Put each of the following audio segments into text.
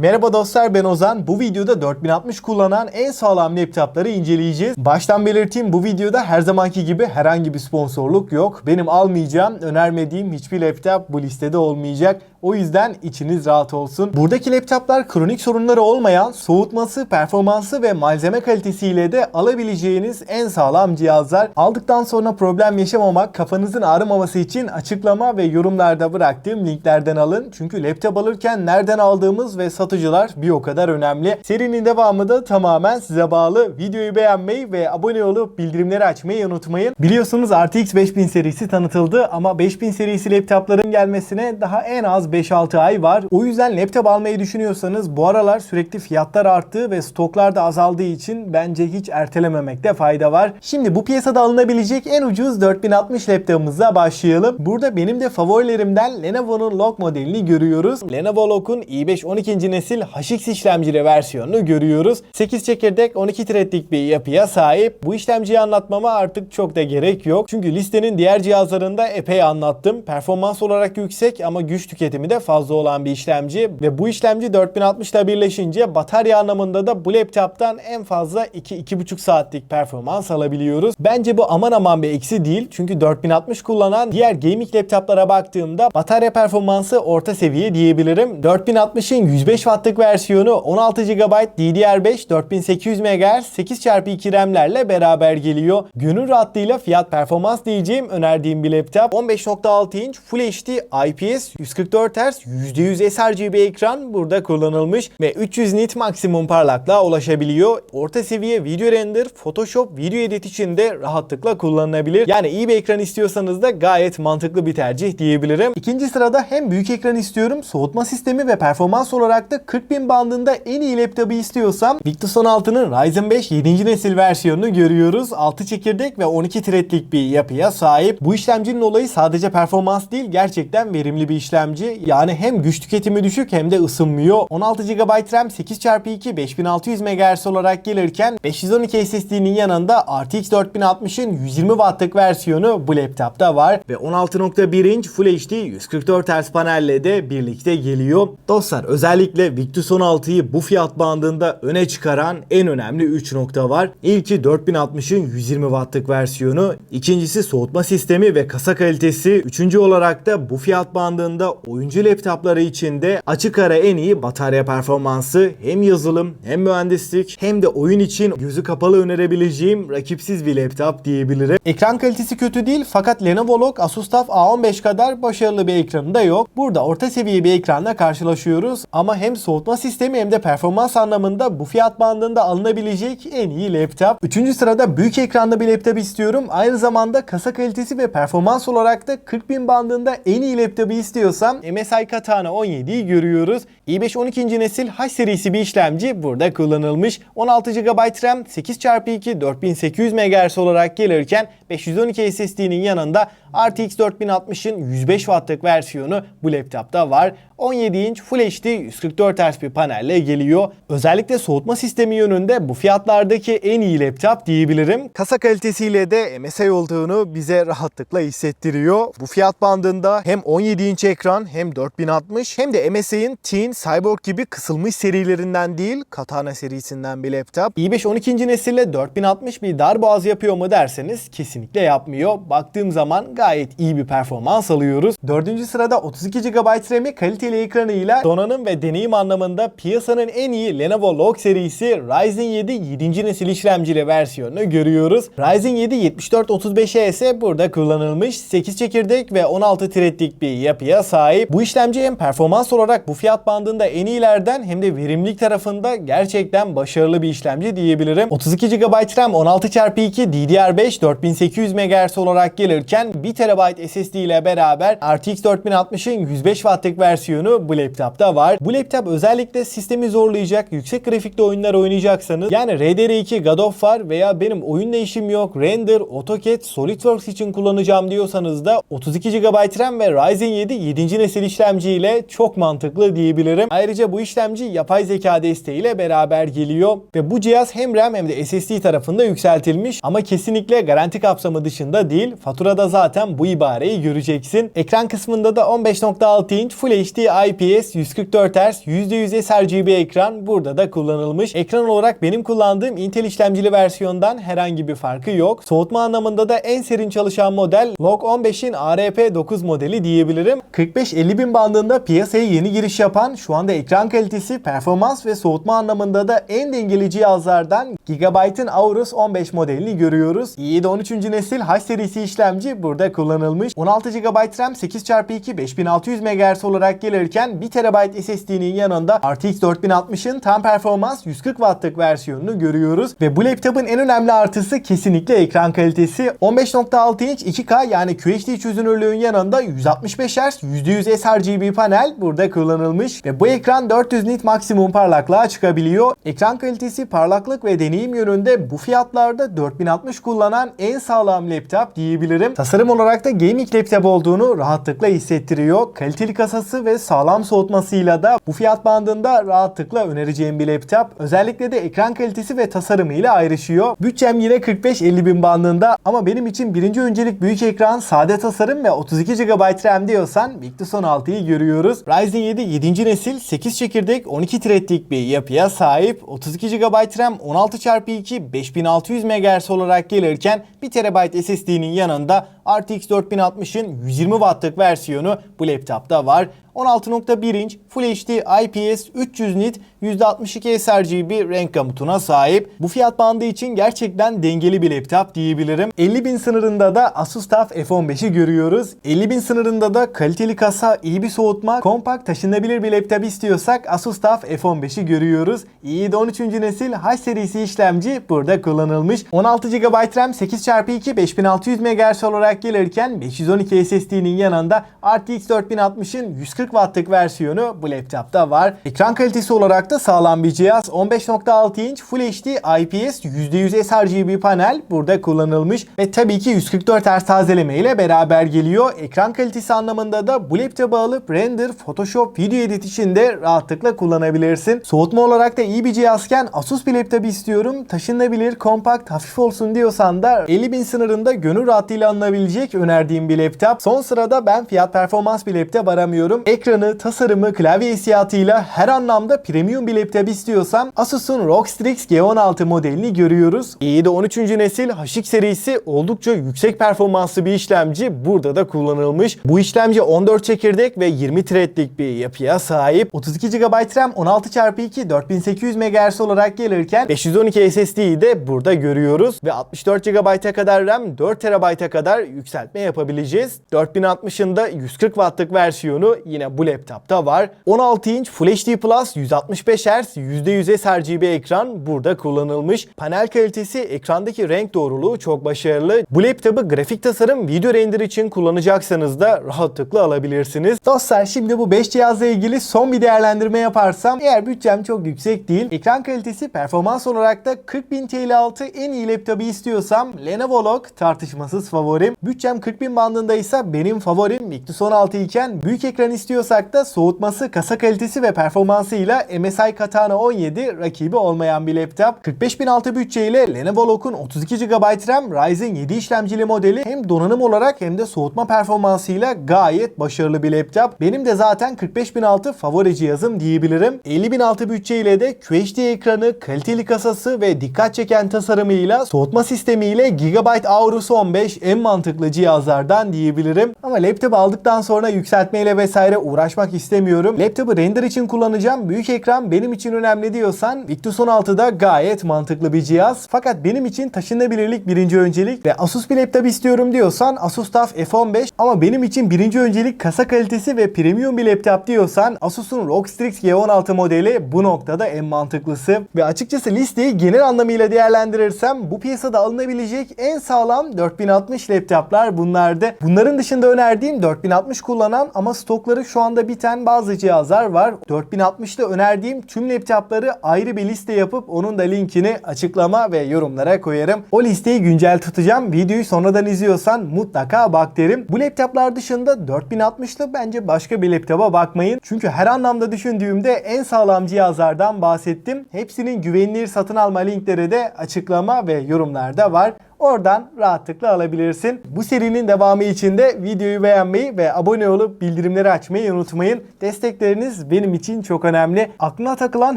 Merhaba dostlar ben Ozan. Bu videoda 4060 kullanan en sağlam laptopları inceleyeceğiz. Baştan belirteyim bu videoda her zamanki gibi herhangi bir sponsorluk yok. Benim almayacağım, önermediğim hiçbir laptop bu listede olmayacak. O yüzden içiniz rahat olsun. Buradaki laptoplar kronik sorunları olmayan, soğutması, performansı ve malzeme kalitesiyle de alabileceğiniz en sağlam cihazlar. Aldıktan sonra problem yaşamamak, kafanızın ağrımaması için açıklama ve yorumlarda bıraktığım linklerden alın. Çünkü laptop alırken nereden aldığımız ve satıcılar bir o kadar önemli. Serinin devamı da tamamen size bağlı. Videoyu beğenmeyi ve abone olup bildirimleri açmayı unutmayın. Biliyorsunuz RTX 5000 serisi tanıtıldı ama 5000 serisi laptopların gelmesine daha en az 5-6 ay var. O yüzden laptop almayı düşünüyorsanız bu aralar sürekli fiyatlar arttı ve stoklar da azaldığı için bence hiç ertelememekte fayda var. Şimdi bu piyasada alınabilecek en ucuz 4060 laptopumuzla başlayalım. Burada benim de favorilerimden Lenovo'nun Log modelini görüyoruz. Lenovo Log'un i5 12. nesil HX işlemcili versiyonunu görüyoruz. 8 çekirdek 12 threadlik bir yapıya sahip. Bu işlemciyi anlatmama artık çok da gerek yok. Çünkü listenin diğer cihazlarında epey anlattım. Performans olarak yüksek ama güç tüketimi de fazla olan bir işlemci ve bu işlemci 4060 ile birleşince batarya anlamında da bu laptoptan en fazla 2-2,5 saatlik performans alabiliyoruz. Bence bu aman aman bir eksi değil. Çünkü 4060 kullanan diğer gaming laptoplara baktığımda batarya performansı orta seviye diyebilirim. 4060'ın 105 wattlık versiyonu 16 GB DDR5 4800 MHz 8x2 RAM'lerle beraber geliyor. Gönül rahatlığıyla fiyat performans diyeceğim önerdiğim bir laptop. 15.6 inç Full HD IPS 144 Hz %100 sRGB ekran burada kullanılmış ve 300 nit maksimum parlaklığa ulaşabiliyor. Orta seviye video render, Photoshop, video edit için de rahatlıkla kullanılabilir. Yani iyi bir ekran istiyorsanız da gayet mantıklı bir tercih diyebilirim. İkinci sırada hem büyük ekran istiyorum, soğutma sistemi ve performans olarak da 40.000 bandında en iyi laptopu istiyorsam Victus 16'nın Ryzen 5 7. nesil versiyonunu görüyoruz. 6 çekirdek ve 12 threadlik bir yapıya sahip. Bu işlemcinin olayı sadece performans değil gerçekten verimli bir işlemci. Yani hem güç tüketimi düşük hem de ısınmıyor. 16 GB RAM 8x2 5600 MHz olarak gelirken 512 SSD'nin yanında RTX 4060'ın 120 Watt'lık versiyonu bu laptopta var ve 16.1 inç Full HD 144 Hz panelle de birlikte geliyor. Dostlar özellikle Victus 16'yı bu fiyat bandında öne çıkaran en önemli 3 nokta var. İlki 4060'ın 120 Watt'lık versiyonu, ikincisi soğutma sistemi ve kasa kalitesi, üçüncü olarak da bu fiyat bandında oyuncu laptopları için de açık ara en iyi batarya performansı hem yazılım hem mühendislik hem de oyun için gözü kapalı önerebileceğim rakipsiz bir laptop diyebilirim. Ekran kalitesi kötü değil fakat Lenovo Log Asus TUF A15 kadar başarılı bir ekranı da yok. Burada orta seviye bir ekranla karşılaşıyoruz ama hem soğutma sistemi hem de performans anlamında bu fiyat bandında alınabilecek en iyi laptop. Üçüncü sırada büyük ekranlı bir laptop istiyorum. Aynı zamanda kasa kalitesi ve performans olarak da 40.000 bandında en iyi laptopu istiyorsam MSI Katana 17'yi görüyoruz. i5 12. nesil H serisi bir işlemci burada kullanılmış. 16 GB RAM 8x2 4800 MHz olarak gelirken 512 SSD'nin yanında RTX 4060'ın 105 Watt'lık versiyonu bu laptopta var. 17 inç Full HD 144 Hz bir panelle geliyor. Özellikle soğutma sistemi yönünde bu fiyatlardaki en iyi laptop diyebilirim. Kasa kalitesiyle de MSI olduğunu bize rahatlıkla hissettiriyor. Bu fiyat bandında hem 17 inç ekran hem 4060 hem de MSI'nin Teen, Cyborg gibi kısılmış serilerinden değil Katana serisinden bir laptop. i5 12. nesille 4060 bir darboğaz yapıyor mu derseniz kesinlikle yapmıyor. Baktığım zaman gayet iyi bir performans alıyoruz. Dördüncü sırada 32 GB RAM'i kaliteli ekranıyla donanım ve deneyim anlamında piyasanın en iyi Lenovo Log serisi Ryzen 7 7. nesil işlemcili versiyonunu görüyoruz. Ryzen 7 7435E burada kullanılmış 8 çekirdek ve 16 threadlik bir yapıya sahip. Bu işlemci hem performans olarak bu fiyat bandında en iyilerden hem de verimlilik tarafında gerçekten başarılı bir işlemci diyebilirim. 32 GB RAM 16x2 DDR5 4800 MHz olarak gelirken 1 TB SSD ile beraber RTX 4060'ın 105 Watt'lık versiyonu bu laptopta var. Bu laptop özellikle sistemi zorlayacak yüksek grafikli oyunlar oynayacaksanız yani RDR2 God of War veya benim oyunla işim yok Render, AutoCAD, SolidWorks için kullanacağım diyorsanız da 32 GB RAM ve Ryzen 7 7. nesil işlemciyle çok mantıklı diyebilirim. Ayrıca bu işlemci yapay zeka desteğiyle beraber geliyor ve bu cihaz hem RAM hem de SSD tarafında yükseltilmiş ama kesinlikle garanti kapsamı dışında değil. Faturada zaten bu ibareyi göreceksin. Ekran kısmında da 15.6 inç Full HD IPS 144 Hz %100 sRGB ekran burada da kullanılmış. Ekran olarak benim kullandığım Intel işlemcili versiyondan herhangi bir farkı yok. Soğutma anlamında da en serin çalışan model Log 15'in ARP9 modeli diyebilirim. 45-50 bin bandında piyasaya yeni giriş yapan şu anda ekran kalitesi, performans ve soğutma anlamında da en dengeli cihazlardan Gigabyte'ın Aorus 15 modelini görüyoruz. i7 13. nesil H serisi işlemci burada kullanılmış. 16 GB RAM 8x2 5600 MHz olarak gelirken 1 TB SSD'nin yanında RTX 4060'ın tam performans 140 Watt'lık versiyonunu görüyoruz. Ve bu laptopun en önemli artısı kesinlikle ekran kalitesi. 15.6 inç 2K yani QHD çözünürlüğün yanında 165 Hz %100 sRGB panel burada kullanılmış. Ve bu ekran 400 nit maksimum parlaklığa çıkabiliyor. Ekran kalitesi, parlaklık ve deneyim yönünde bu fiyatlarda 4060 kullanan en sağlam laptop diyebilirim. Tasarım olarak da gaming laptop olduğunu rahatlıkla hissettiriyor. Kaliteli kasası ve sağlam soğutmasıyla da bu fiyat bandında rahatlıkla önereceğim bir laptop. Özellikle de ekran kalitesi ve tasarımıyla ayrışıyor. Bütçem yine 45-50 bin bandında ama benim için birinci öncelik büyük ekran, sade tasarım ve 32 GB RAM diyorsan Victus 16'yı görüyoruz. Ryzen 7 7. nesil 8 çekirdek 12 threadlik bir yapıya sahip. 32 GB RAM 16x2 5600 MHz olarak gelirken 1 TB SSD'nin yanında RTX 4060'ın 120 Watt'lık versiyonu bu laptopta var. 16.1 inç Full HD IPS 300 nit %62 sRGB renk gamutuna sahip. Bu fiyat bandı için gerçekten dengeli bir laptop diyebilirim. 50 bin sınırında da Asus TUF F15'i görüyoruz. 50 bin sınırında da kaliteli kasa, iyi bir soğutma, kompakt taşınabilir bir laptop istiyorsak Asus TUF F15'i görüyoruz. i7 13. nesil H serisi işlemci burada kullanılmış. 16 GB RAM 8x2 5600 MHz olarak gelirken 512 SSD'nin yanında RTX 4060'ın 140 Watt'lık versiyonu bu laptopta var. Ekran kalitesi olarak da sağlam bir cihaz. 15.6 inç Full HD IPS %100 sRGB panel burada kullanılmış ve tabii ki 144 Hz tazeleme ile beraber geliyor. Ekran kalitesi anlamında da bu laptopu alıp render, Photoshop, video edit için de rahatlıkla kullanabilirsin. Soğutma olarak da iyi bir cihazken Asus bir laptop istiyorum. Taşınabilir, kompakt, hafif olsun diyorsan da 50 bin sınırında gönül rahatlığıyla alınabilecek önerdiğim bir laptop. Son sırada ben fiyat performans bir laptop aramıyorum. Ekranı, tasarımı, klavye hissiyatıyla her anlamda premium bir laptop istiyorsam Asus'un ROG Strix G16 modelini görüyoruz. i7 13. nesil HX serisi oldukça yüksek performanslı bir işlemci burada da kullanılmış. Bu işlemci 14 çekirdek ve 20 threadlik bir yapıya sahip. 32 GB RAM 16x2 4800 MHz olarak gelirken 512 SSD'yi de burada görüyoruz ve 64 GB'a kadar RAM 4 TB'a kadar yükseltme yapabileceğiz. 4060'ın da 140 Watt'lık versiyonu yine bu laptopta var. 16 inç Full HD Plus 165 Hz %100 sRGB ekran burada kullanılmış. Panel kalitesi, ekrandaki renk doğruluğu çok başarılı. Bu laptopu grafik tasarım, video render için kullanacaksanız da rahatlıkla alabilirsiniz. Dostlar şimdi bu 5 cihazla ilgili son bir değerlendirme yaparsam eğer bütçem çok yüksek değil, ekran kalitesi performans olarak da 40.000 TL altı en iyi laptopu istiyorsam Lenovo Log tartışmasız favorim. Bütçem 40.000 bandındaysa benim favorim Victus 16 iken büyük ekran istiyorsak da soğutması, kasa kalitesi ve performansıyla MSI Katana 17 rakibi olmayan bir laptop. 45.000 altı bütçeyle Lenovo Log'un 32 GB RAM Ryzen 7 işlemcili modeli hem donanım olarak hem de soğutma performansıyla gayet başarılı bir laptop. Benim de zaten 45.000 altı favori cihazım diyebilirim. 50.000 altı bütçeyle de QHD ekranı, kaliteli kasası ve dikkat çeken tasarımıyla soğutma sistemiyle Gigabyte Aorus 15 en mantıklı cihazlardan diyebilirim. Ama laptop aldıktan sonra yükseltmeyle vesaire uğraşmak istemiyorum. Laptopu render için kullanacağım. Büyük ekran benim için önemli diyorsan Victus 16'da gayet mantıklı bir cihaz. Fakat benim için taşınabilirlik birinci öncelik ve Asus bir laptop istiyorum diyorsan Asus TUF F15 ama benim için birinci öncelik kasa kalitesi ve premium bir laptop diyorsan Asus'un ROG Strix G16 modeli bu noktada en mantıklısı. Ve açıkçası listeyi genel anlamıyla değerlendirirsem bu piyasada alınabilecek en sağlam 4060 laptoplar bunlardı. Bunların dışında önerdiğim 4060 kullanan ama stokları şu anda biten bazı cihazlar var. 4060'da önerdiğim tüm laptopları ayrı bir liste yapıp onun da linkini açıklama ve yorumlara koyarım. O listeyi güncel tutacağım. Videoyu sonradan izliyorsan mutlaka bak derim. Bu laptoplar dışında 4060'lı bence başka bir laptopa bakmayın. Çünkü her anlamda düşündüğümde en sağlam cihazlardan bahsettim. Hepsinin güvenilir satın alma linkleri de açıklama ve yorumlarda var. Oradan rahatlıkla alabilirsin. Bu serinin devamı için de videoyu beğenmeyi ve abone olup bildirimleri açmayı unutmayın. Destekleriniz benim için çok önemli. Aklına takılan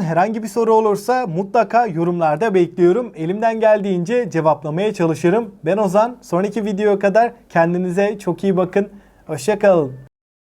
herhangi bir soru olursa mutlaka yorumlarda bekliyorum. Elimden geldiğince cevaplamaya çalışırım. Ben Ozan. Sonraki videoya kadar kendinize çok iyi bakın. Hoşçakalın.